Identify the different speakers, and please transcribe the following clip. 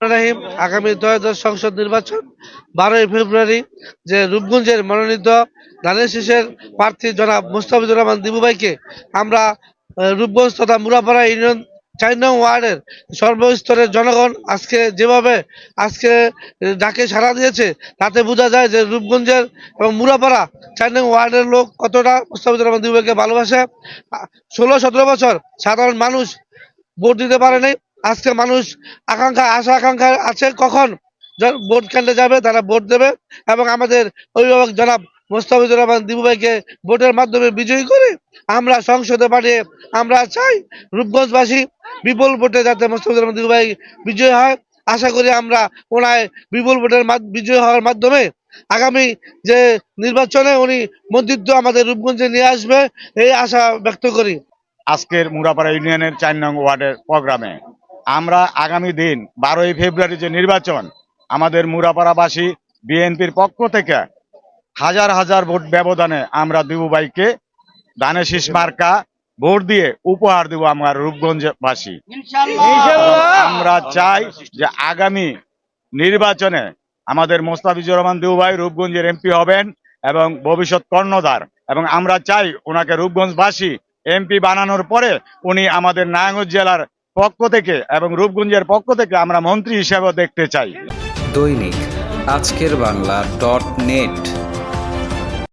Speaker 1: রাহিম, আগামী ত্রয়োদশ সংসদ নির্বাচন বারোই ফেব্রুয়ারি যে রূপগঞ্জের মনোনীত ধানের প্রার্থী জনাব মুস্তাফিজুর রহমান দিবুভাইকে আমরা রূপগঞ্জ তথা মুরাপাড়া ইউনিয়ন চার নং ওয়ার্ডের সর্বস্তরের জনগণ আজকে যেভাবে আজকে ডাকে সাড়া দিয়েছে, তাতে বোঝা যায় যে রূপগঞ্জের এবং মুরাপাড়া চার নং ওয়ার্ডের লোক কতটা মুস্তাফিজুর রহমান দিবুভাইকে ভালোবাসে। ষোলো সতেরো বছর সাধারণ মানুষ ভোট দিতে পারেনি। আজকে মানুষ আকাঙ্ক্ষা, আশা, আকাঙ্ক্ষা আছে কখন? ভোট কেন্দ্রে যাবে, তারা ভোট দেবে এবং আমাদের অভিভাবক জনাব মোস্তাফিজুর রহমান দিবুভাইকে ভোটের মাধ্যমে বিজয়ী করে আমরা সংসদে পাঠিয়ে আমরা চাই রূপগঞ্জবাসী বিপুল ভোটে যাতে মোস্তাফিজুর রহমান দিবুভাই বিজয়ী হয়। আশা করি আমরা ওনায় বিপুল ভোটের বিজয়ী হওয়ার মাধ্যমে আগামী যে নির্বাচনে উনি মন্ত্রিত্ব আমাদের রূপগঞ্জে নিয়ে আসবে, এই আশা ব্যক্ত করি।
Speaker 2: আজকের মুরাপাড়া ইউনিয়নের চার নং ওয়ার্ডের প্রোগ্রামে আমরা আগামী দিন বারোই ফেব্রুয়ারি যে নির্বাচন আমাদের মুরাপাড়াবাসী বিএনপির পক্ষ থেকে হাজার হাজার ভোট ব্যবধানে আমরা দিবুবাইকে ধানের শীষ মার্কা ভোট দিয়ে উপহার দেব আমার রূপগঞ্জবাসী। আমরা চাই যে আগামী নির্বাচনে আমাদের মোস্তাফিজুর রহমান দিবুভাই রূপগঞ্জের এমপি হবেন এবং ভবিষ্যৎ কর্ণধার। এবং আমরা চাই ওনাকে রূপগঞ্জবাসী এমপি বানানোর পরে উনি আমাদের নারায়ণগঞ্জ জেলার পক্ষ থেকে এবং রূপগঞ্জের পক্ষ থেকে আমরা মন্ত্রী হিসেবে দেখতে চাই।
Speaker 3: দৈনিক আজকের বাংলা ডট নেট।